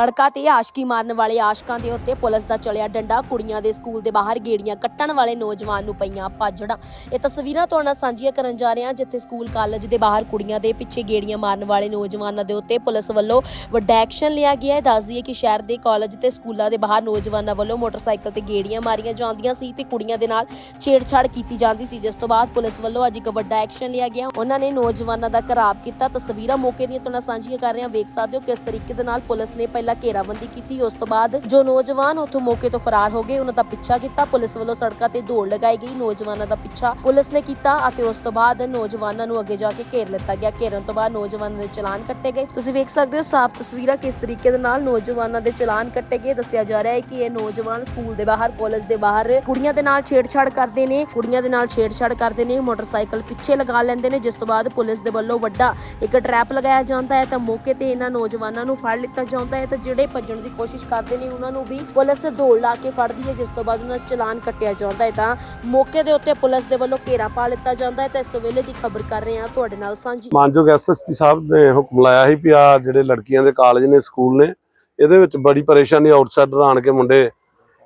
ਸੜਕਾਂ ਤੇ ਆਸ਼ਕੀ ਮਾਰਨ ਵਾਲੇ ਆਸ਼ਕਾਂ ਦੇ ਉੱਤੇ ਪੁਲਿਸ ਦਾ ਚਲਿਆ ਡੰਡਾ। ਕੁੜੀਆਂ ਦੇ ਸਕੂਲ ਦੇ ਬਾਹਰ ਗੇੜੀਆਂ ਕੱਟਣ ਵਾਲੇ ਨੌਜਵਾਨ ਨੂੰ ਪਈਆਂ ਭਾਜੜਾਂ ਇਹ ਤਸਵੀਰਾਂ ਤੁਹਾਡੇ ਨਾਲ ਸਾਂਝੀਆਂ ਕਰਨ ਜਾ ਰਹੇ ਹਾਂ, ਜਿੱਥੇ ਸਕੂਲ ਕਾਲਜ ਦੇ ਬਾਹਰ ਕੁੜੀਆਂ ਦੇ ਪਿੱਛੇ ਗੇੜੀਆਂ ਮਾਰਨ ਵਾਲੇ ਨੌਜਵਾਨਾਂ ਦੇ ਉੱਤੇ ਪੁਲਿਸ ਵੱਲੋਂ ਵੱਡਾ ਐਕਸ਼ਨ ਲਿਆ ਗਿਆ ਹੈ। ਦੱਸ ਦਈਏ ਕਿ ਸ਼ਹਿਰ ਦੇ ਕਾਲਜ ਤੇ ਸਕੂਲਾਂ ਦੇ ਬਾਹਰ ਨੌਜਵਾਨਾਂ ਵੱਲੋਂ ਮੋਟਰਸਾਈਕਲ ਤੇ ਗੇੜੀਆਂ ਮਾਰੀਆਂ ਜਾਂਦੀਆਂ ਸੀ ਤੇ ਕੁੜੀਆਂ ਦੇ ਨਾਲ ਛੇੜਛਾੜ ਕੀਤੀ ਜਾਂਦੀ ਸੀ, ਜਿਸ ਤੋਂ ਬਾਅਦ ਪੁਲਿਸ ਵੱਲੋਂ ਅੱਜ ਇੱਕ ਵੱਡਾ ਐਕਸ਼ਨ ਲਿਆ ਗਿਆ। ਉਹਨਾਂ ਨੇ ਨੌਜਵਾਨਾਂ ਦਾ ਘਰਾਬ ਕੀਤਾ। ਤਸਵੀਰਾਂ ਮੌਕੇ ਦੀਆਂ ਤੁਹਾਡੇ ਨਾਲ ਸਾਂਝੀਆਂ ਕਰ ਰਹੇ ਹਾਂ। ਵੇਖ ਸਕਦੇ ਹੋ ਕਿਸ ਤਰੀਕੇ ਦੇ ਨਾਲ ਪੁਲਿਸ ਨੇ ਪਹਿਲਾਂ ਘੇਰਾਬੰਦੀ ਕੀਤੀ। ਉਸ ਤੋਂ ਬਾਅਦ ਜੋ ਨੌਜਵਾਨ ਉੱਥੋਂ ਮੌਕੇ ਤੋਂ ਫਰਾਰ ਹੋ ਗਏ, ਉਹਨਾਂ ਦਾ ਪਿੱਛਾ ਕੀਤਾ। ਪੁਲਿਸ ਵੱਲੋਂ ਸੜਕਾਂ ਤੇ ਦੌੜ ਲਗਾਈ ਗਈ। ਨੌਜਵਾਨਾਂ ਦਾ ਪਿੱਛਾ ਪੁਲਿਸ ਨੇ ਕੀਤਾ ਅਤੇ ਉਸ ਤੋਂ ਬਾਅਦ ਨੌਜਵਾਨਾਂ ਨੂੰ ਅੱਗੇ ਜਾ ਕੇ ਘੇਰ ਲਿੱਤਾ ਗਿਆ। ਘੇਰਨ ਤੋਂ ਬਾਅਦ ਨੌਜਵਾਨਾਂ ਦੇ ਚਲਾਨ ਕੱਟੇ ਗਏ। ਤੁਸੀਂ ਵੇਖ ਸਕਦੇ ਹੋ ਸਾਫ਼ ਤਸਵੀਰਾਂ ਕਿਸ ਤਰੀਕੇ ਦੇ ਨਾਲ ਨੌਜਵਾਨਾਂ ਦੇ ਚਲਾਨ ਕੱਟੇ ਗਏ। ਦੱਸਿਆ ਜਾ ਰਿਹਾ ਹੈ ਕਿ ਇਹ ਨੌਜਵਾਨ ਸਕੂਲ ਦੇ ਬਾਹਰ, ਕਾਲਜ ਦੇ ਬਾਹਰ ਕੁੜੀਆਂ ਦੇ ਨਾਲ ਛੇੜਛਾੜ ਕਰਦੇ ਨੇ। ਕੁੜੀਆਂ ਦੇ ਨਾਲ ਛੇੜਛਾੜ ਕਰਦੇ ਨੇ, ਮੋਟਰਸਾਈਕਲ ਪਿੱਛੇ ਲਗਾ ਲੈਂਦੇ ਨੇ, ਜਿਸ ਤੋਂ ਬਾਅਦ ਪੁਲਿਸ ਦੇ ਵੱਲੋਂ ਵੱਡਾ ਇੱਕ ਟਰੈਪ ਲਗਾਇਆ ਜਾਂਦਾ ਹੈ। ਤਾਂ ਮੌਕੇ ਤੇ ਇਹਨਾਂ ਨੌਜਵਾਨਾਂ ਨੂੰ ਫੜ ਲਿੱਤਾ ਜਾਂਦਾ ਹੈ ਤਾਂ ਜਿਹੜੇ ਭੱਜਣ ਦੀ ਕੋਸ਼ਿਸ਼ ਕਰਦੇ ਨੇ, ਉਹਨਾਂ ਨੂੰ ਵੀ ਪੁਲਿਸ ਦੌੜ ਲਾ ਕੇ ਫੜਦੀ ਹੈ, ਜਿਸ ਤੋਂ ਬਾਅਦ ਉਹਨਾਂ ਦਾ ਚਲਾਨ ਕੱਟਿਆ ਜਾਂਦਾ ਹੈ। ਤਾਂ ਮੌਕੇ ਦੇ ਉੱਤੇ ਪੁਲਿਸ ਦੇ ਵੱਲੋਂ ਘੇਰਾ ਪਾ ਲਿੱਤਾ ਜਾਂਦਾ ਹੈ ਤਾਂ ਇਸ ਵੇਲੇ ਦੀ ਖਬਰ ਕਰ ਰਹੇ ਹਾਂ ਤੁਹਾਡੇ ਨਾਲ ਸਾਂਝੀ। ਮਾਨਯੋਗ ਐਸਐਸਪੀ ਸਾਹਿਬ ਨੇ ਹੁਕਮ ਲਾਇਆ ਸੀ ਵੀ ਆ ਜਿਹੜੇ ਲੜਕੀਆਂ ਦੇ ਕਾਲਜ ਨੇ, ਸਕੂਲ ਨੇ, ਇਹਦੇ ਵਿੱਚ ਬੜੀ ਪਰੇਸ਼ਾਨੀ ਆਊਟਸਾਈਡਰ ਆਣ ਕੇ ਮੁੰਡੇ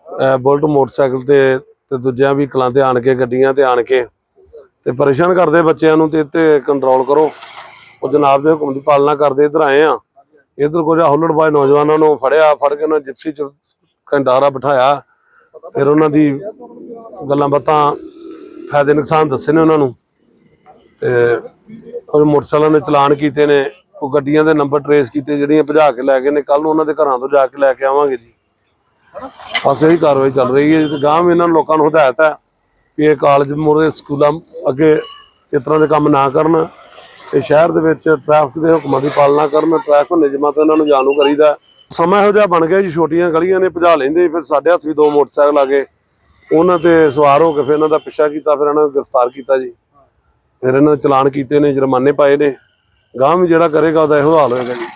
ਅਹ ਬੁਲਟ ਮੋਟਰਸਾਈਕਲ ਤੇ ਤੇ ਦੂਜਿਆਂ ਵੀ ਕਲਾਂ ਤੇ ਆਣ ਕੇ, ਗੱਡੀਆਂ ਤੇ ਆਣ ਕੇ, ਤੇ ਪਰੇਸ਼ਾਨ ਕਰਦੇ ਬੱਚਿਆਂ ਨੂੰ ਤੇ ਇੱਥੇ ਕੰਟਰੋਲ ਕਰੋ। ਉਹ ਜਨਾਬ ਦੇ ਹੁਕਮ ਦੀ ਪਾਲਣਾ ਕਰਦੇ ਇਧਰ ਆਏ ਆ। ਇੱਧਰ ਕੁਝ ਹੁੱਲੜਬਾਜ਼ ਨੌਜਵਾਨਾਂ ਨੂੰ ਫੜਿਆ, ਫੜ ਕੇ ਉਹਨਾਂ ਜਿਪਸੀ ਚ ਕੰਡਾਰਾ ਬਿਠਾਇਆ। ਫਿਰ ਉਹਨਾਂ ਦੀ ਗੱਲਾਂ ਬਾਤਾਂ, ਫਾਇਦੇ ਨੁਕਸਾਨ ਦੱਸੇ ਨੇ ਉਹਨਾਂ ਨੂੰ। ਤੇ ਉਹ ਮੋਟਰਸਾਈਕਲਾਂ ਦੇ ਚਲਾਨ ਕੀਤੇ ਨੇ, ਉਹ ਗੱਡੀਆਂ ਦੇ ਨੰਬਰ ਟਰੇਸ ਕੀਤੇ, ਜਿਹੜੀਆਂ ਭਜਾ ਕੇ ਲੈ ਗਏ ਨੇ। ਕੱਲ ਨੂੰ ਉਹਨਾਂ ਦੇ ਘਰਾਂ ਤੋਂ ਜਾ ਕੇ ਲੈ ਕੇ ਆਵਾਂਗੇ ਜੀ। ਬਸ ਇਹੀ ਕਾਰਵਾਈ ਚੱਲ ਰਹੀ ਹੈ। ਤੇ ਵੀ ਇਹਨਾਂ ਲੋਕਾਂ ਨੂੰ ਹਦਾਇਤ ਹੈ ਵੀ ਇਹ ਕਾਲਜ ਮੋਰੇ ਸਕੂਲਾਂ ਅੱਗੇ ਇਸ ਤਰ੍ਹਾਂ ਦੇ ਕੰਮ ਨਾ ਕਰਨ। ਇਹ ਸ਼ਹਿਰ ਦੇ ਵਿੱਚ ਟ੍ਰੈਫਿਕ ਦੇ ਹੁਕਮਾਂ ਦੀ ਪਾਲਣਾ ਕਰਨ ਟ੍ਰੈਫਿਕ ਨਿਯਮਾਂ ਤੋਂ ਇਹਨਾਂ ਨੂੰ ਜਾਣੂ ਕਰੀਦਾ ਸਮਾਂ ਇਹੋ ਜਿਹਾ ਬਣ ਗਿਆ ਜੀ, ਛੋਟੀਆਂ ਗਲੀਆਂ ਨੇ ਭਜਾ ਲੈਂਦੇ, ਫਿਰ ਸਾਡੇ ਹੱਥ ਵੀ ਦੋ ਮੋਟਰਸਾਈਕਲ ਆ ਗਏ। ਉਹਨਾਂ ਤੇ ਸਵਾਰ ਹੋ ਕੇ ਫਿਰ ਇਹਨਾਂ ਦਾ ਪਿੱਛਾ ਕੀਤਾ, ਫਿਰ ਇਹਨਾਂ ਨੂੰ ਗ੍ਰਿਫਤਾਰ ਕੀਤਾ ਜੀ। ਫਿਰ ਇਹਨਾਂ ਦੇ ਚਲਾਨ ਕੀਤੇ ਨੇ, ਜੁਰਮਾਨੇ ਪਾਏ ਨੇ। ਗਾਂਵ ਵੀ ਜਿਹੜਾ ਕਰੇਗਾ, ਉਹਦਾ ਇਹੋ ਹਾਲ ਹੋਏਗਾ ਜੀ।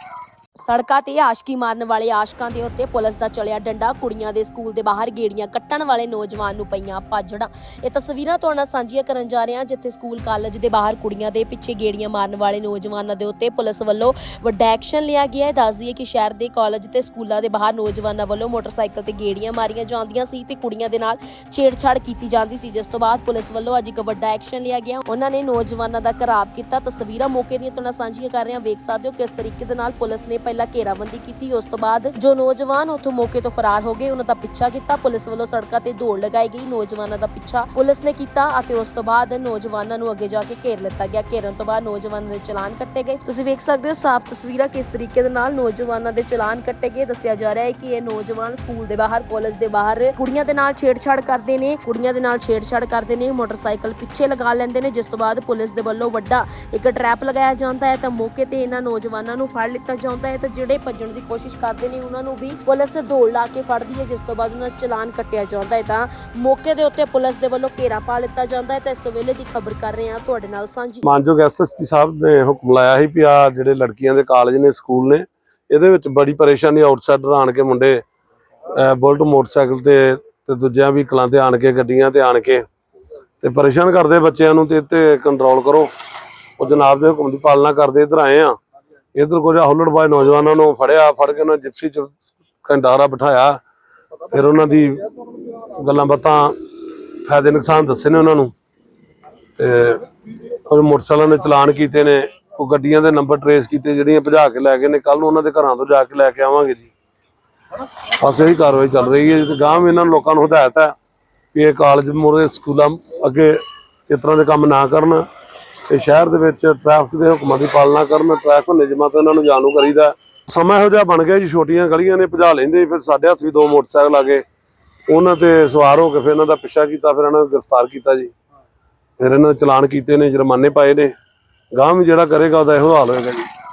ਸੜਕਾਂ ਤੇ ਆਸ਼ਕੀ ਮਾਰਨ ਵਾਲੇ ਆਸ਼ਕਾਂ ਦੇ ਉੱਤੇ ਪੁਲਿਸ ਦਾ ਚਲਿਆ ਡੰਡਾ। ਕੁੜੀਆਂ ਦੇ ਸਕੂਲ ਦੇ ਬਾਹਰ ਗੇੜੀਆਂ ਕੱਟਣ ਵਾਲੇ ਨੌਜਵਾਨ ਨੂੰ ਪਈਆਂ ਭਾਜੜਾਂ ਇਹ ਤਸਵੀਰਾਂ ਤੁਹਾਡੇ ਨਾਲ ਸਾਂਝੀਆਂ ਕਰਨ ਜਾ ਰਹੇ ਹਾਂ, ਜਿੱਥੇ ਸਕੂਲ ਕਾਲਜ ਦੇ ਬਾਹਰ ਕੁੜੀਆਂ ਦੇ ਪਿੱਛੇ ਗੇੜੀਆਂ ਮਾਰਨ ਵਾਲੇ ਨੌਜਵਾਨਾਂ ਦੇ ਉੱਤੇ ਪੁਲਿਸ ਵੱਲੋਂ ਵੱਡਾ ਐਕਸ਼ਨ ਲਿਆ ਗਿਆ ਹੈ। ਦੱਸ ਦਈਏ ਕਿ ਸ਼ਹਿਰ ਦੇ ਕਾਲਜ ਤੇ ਸਕੂਲਾਂ ਦੇ ਬਾਹਰ ਨੌਜਵਾਨਾਂ ਵੱਲੋਂ ਮੋਟਰਸਾਈਕਲ ਤੇ ਗੇੜੀਆਂ ਮਾਰੀਆਂ ਜਾਂਦੀਆਂ ਸੀ ਤੇ ਕੁੜੀਆਂ ਦੇ ਨਾਲ ਛੇੜਛਾੜ ਕੀਤੀ ਜਾਂਦੀ ਸੀ, ਜਿਸ ਤੋਂ ਬਾਅਦ ਪੁਲਿਸ ਵੱਲੋਂ ਅੱਜ ਇੱਕ ਵੱਡਾ ਐਕਸ਼ਨ ਲਿਆ ਗਿਆ। ਉਹਨਾਂ ਨੇ ਨੌਜਵਾਨਾਂ ਦਾ ਘਰਾਬ ਕੀਤਾ। ਤਸਵੀਰਾਂ ਮੌਕੇ ਦੀਆਂ ਤੁਹਾਡੇ ਨਾਲ ਸਾਂਝੀਆਂ ਕਰ ਰਹੇ ਹਾਂ। ਵੇਖ ਸਕਦੇ ਹੋ ਕਿਸ ਤਰੀਕੇ ਦੇ ਨਾਲ ਪੁਲਿਸ ਨੇ ਪਹਿਲਾਂ ਘੇਰਾਬੰਦੀ ਕੀਤੀ, ਉਸ ਤੋਂ ਬਾਅਦ ਜੋ ਨੌਜਵਾਨ ਉੱਥੋਂ ਮੌਕੇ ਤੋਂ ਫਰਾਰ ਹੋ ਗਏ, ਉਹਨਾਂ ਦਾ ਪਿੱਛਾ ਕੀਤਾ, ਪੁਲਿਸ ਵੱਲੋਂ ਸੜਕਾਂ ਤੇ ਦੌੜ ਲਗਾਈ ਗਈ, ਨੌਜਵਾਨਾਂ ਦਾ ਪਿੱਛਾ ਪੁਲਿਸ ਨੇ ਕੀਤਾ ਅਤੇ ਉਸ ਤੋਂ ਬਾਅਦ ਨੌਜਵਾਨਾਂ ਨੂੰ ਅੱਗੇ ਜਾ ਕੇ ਘੇਰ ਲਿੱਤਾ ਗਿਆ। ਘੇਰਨ ਤੋਂ ਬਾਅਦ ਨੌਜਵਾਨਾਂ ਦੇ ਚਲਾਨ ਕੱਟੇ ਗਏ। ਤੁਸੀਂ ਵੇਖ ਸਕਦੇ ਹੋ ਸਾਫ਼ ਤਸਵੀਰਾਂ ਕਿਸ ਤਰੀਕੇ ਦੇ ਨਾਲ ਨੌਜਵਾਨਾਂ ਦੇ ਚਲਾਨ ਕੱਟੇ ਗਏ। ਦੱਸਿਆ ਜਾ ਰਿਹਾ ਹੈ ਕਿ ਇਹ ਨੌਜਵਾਨ ਸਕੂਲ ਦੇ ਬਾਹਰ ਕਾਲਜ ਦੇ ਬਾਹਰ ਕੁੜੀਆਂ ਦੇ ਨਾਲ ਛੇੜਛਾੜ ਕਰਦੇ ਨੇ, ਕੁੜੀਆਂ ਦੇ ਨਾਲ ਛੇੜਛਾੜ ਕਰਦੇ ਨੇ, ਮੋਟਰਸਾਈਕਲ ਪਿੱਛੇ ਲਗਾ ਲੈਂਦੇ ਨੇ, ਜਿਸ ਤੋਂ ਬਾਅਦ ਪੁਲਿਸ ਦੇ ਵੱਲੋਂ ਵੱਡਾ ਇੱਕ ਟਰੈਪ ਲਗਾਇਆ ਜਾਂਦਾ ਹੈ। ਤਾਂ ਮੌਕੇ ਤੇ ਇਹਨਾਂ ਨੌਜਵਾਨਾਂ ਨੂੰ ਫੜ ਲਿੱਤਾ ਜਾਂਦਾ ਹੈ। ਤਾਂ ਜਿਹੜੇ ਭੱਜਣ ਦੀ ਕੋਸ਼ਿਸ਼ ਕਰਦੇ ਨੇ, ਉਹਨਾਂ ਨੂੰ ਵੀ ਪੁਲਿਸ ਦੌੜ ਲਾ ਕੇ ਫੜਦੀ ਹੈ। ਜਿਸ ਤੋਂ ਬਾਅਦ ਉਹਨਾਂ ਦਾ ਚਲਾਨ ਕੱਟਿਆ ਜਾਂਦਾ ਹੈ। ਤਾਂ ਮੌਕੇ ਦੇ ਉੱਤੇ ਪੁਲਿਸ ਦੇ ਵੱਲੋਂ ਘੇਰਾ ਪਾ ਲਿੱਤਾ ਜਾਂਦਾ ਹੈ। ਤਾਂ ਇਸ ਵੇਲੇ ਦੀ ਖਬਰ ਕਰ ਰਹੇ ਹਾਂ ਤੁਹਾਡੇ ਨਾਲ ਸਾਂਝੀ। ਮਾਨਯੋਗ ਐਸਐਸਪੀ ਸਾਹਿਬ ਨੇ ਹੁਕਮ ਲਾਇਆ ਸੀ ਵੀ ਆ ਜਿਹੜੇ ਲੜਕੀਆਂ ਦੇ ਕਾਲਜ ਨੇ, ਸਕੂਲ ਨੇ, ਇਹਦੇ ਵਿੱਚ ਬੜੀ ਪਰੇਸ਼ਾਨੀ ਆਊਟਸਾਈਡਰ ਆਣ ਕੇ ਮੁੰਡੇ ਬੁਲਟ ਮੋਟਰਸਾਈਕਲ ਤੇ ਤੇ ਦੂਜਿਆਂ ਵੀ ਕਲਾਂ ਤੇ ਆਣ ਕੇ, ਗੱਡੀਆਂ ਤੇ ਆਣ ਕੇ, ਤੇ ਪਰੇਸ਼ਾਨ ਕਰਦੇ ਬੱਚਿਆਂ ਨੂੰ ਤੇ ਇੱਥੇ ਕੰਟਰੋਲ ਕਰੋ। ਉਹ ਜਨਾਬ ਦੇ ਹੁਕਮ ਦੀ ਪਾਲਣਾ ਕਰਦੇ, ਇਧਰ ਆਏ ਆ। ਇੱਧਰ ਕੁਝ ਹੁੱਲੜਬਾਜ਼ ਨੌਜਵਾਨਾਂ ਨੂੰ ਫੜਿਆ, ਫੜ ਕੇ ਉਹਨਾਂ ਜਿਪਸੀ ਚ ਕੰਡਾਰਾ ਬਿਠਾਇਆ। ਫਿਰ ਉਹਨਾਂ ਦੀ ਗੱਲਾਂ ਬਾਤਾਂ ਫਾਇਦੇ ਨੁਕਸਾਨ ਦੱਸੇ ਨੇ ਉਹਨਾਂ ਨੂੰ। ਤੇ ਉਹ ਮੋਟਰਸਾਈਕਲਾਂ ਦੇ ਚਲਾਨ ਕੀਤੇ ਨੇ, ਉਹ ਗੱਡੀਆਂ ਦੇ ਨੰਬਰ ਟਰੇਸ ਕੀਤੇ, ਜਿਹੜੀਆਂ ਭਜਾ ਕੇ ਲੈ ਗਏ ਨੇ ਕੱਲ ਨੂੰ ਉਹਨਾਂ ਦੇ ਘਰਾਂ ਤੋਂ ਜਾ ਕੇ ਲੈ ਕੇ ਆਵਾਂਗੇ ਜੀ। ਬਸ ਇਹੀ ਕਾਰਵਾਈ ਚੱਲ ਰਹੀ ਹੈ ਤੇ ਗਾਂਵ ਇਹਨਾਂ ਲੋਕਾਂ ਨੂੰ ਹਦਾਇਤ ਹੈ ਵੀ ਇਹ ਕਾਲਜ ਮੋਰੇ ਸਕੂਲਾਂ ਅੱਗੇ ਇਸ ਤਰ੍ਹਾਂ ਦੇ ਕੰਮ ਨਾ ਕਰਨ। ਇਹ ਸ਼ਹਿਰ ਦੇ ਵਿੱਚ ਟ੍ਰੈਫਿਕ ਦੇ ਹੁਕਮਾਂ ਦੀ ਪਾਲਣਾ ਕਰਨ ਟ੍ਰੈਫਿਕ ਨਿਯਮਾਂ ਤੋਂ ਇਹਨਾਂ ਨੂੰ ਜਾਣੂ ਕਰੀਦਾ ਸਮਾਂ ਇਹੋ ਜਿਹਾ ਬਣ ਗਿਆ ਜੀ, ਛੋਟੀਆਂ ਗਲੀਆਂ ਨੇ ਭਜਾ ਲੈਂਦੇ, ਫਿਰ ਸਾਡੇ ਹੱਥ ਵੀ ਦੋ ਮੋਟਰਸਾਈਕਲ ਆ ਗਏ। ਉਹਨਾਂ ਤੇ ਸਵਾਰ ਹੋ ਕੇ ਫਿਰ ਇਹਨਾਂ ਦਾ ਪਿੱਛਾ ਕੀਤਾ, ਫਿਰ ਇਹਨਾਂ ਨੂੰ ਗ੍ਰਿਫਤਾਰ ਕੀਤਾ ਜੀ। ਫਿਰ ਇਹਨਾਂ ਦੇ ਚਲਾਨ ਕੀਤੇ ਨੇ, ਜੁਰਮਾਨੇ ਪਾਏ ਨੇ। ਗਾਂਵ ਵੀ ਜਿਹੜਾ ਕਰੇਗਾ, ਉਹਦਾ ਇਹੋ ਹਾਲ ਹੋਏਗਾ ਜੀ।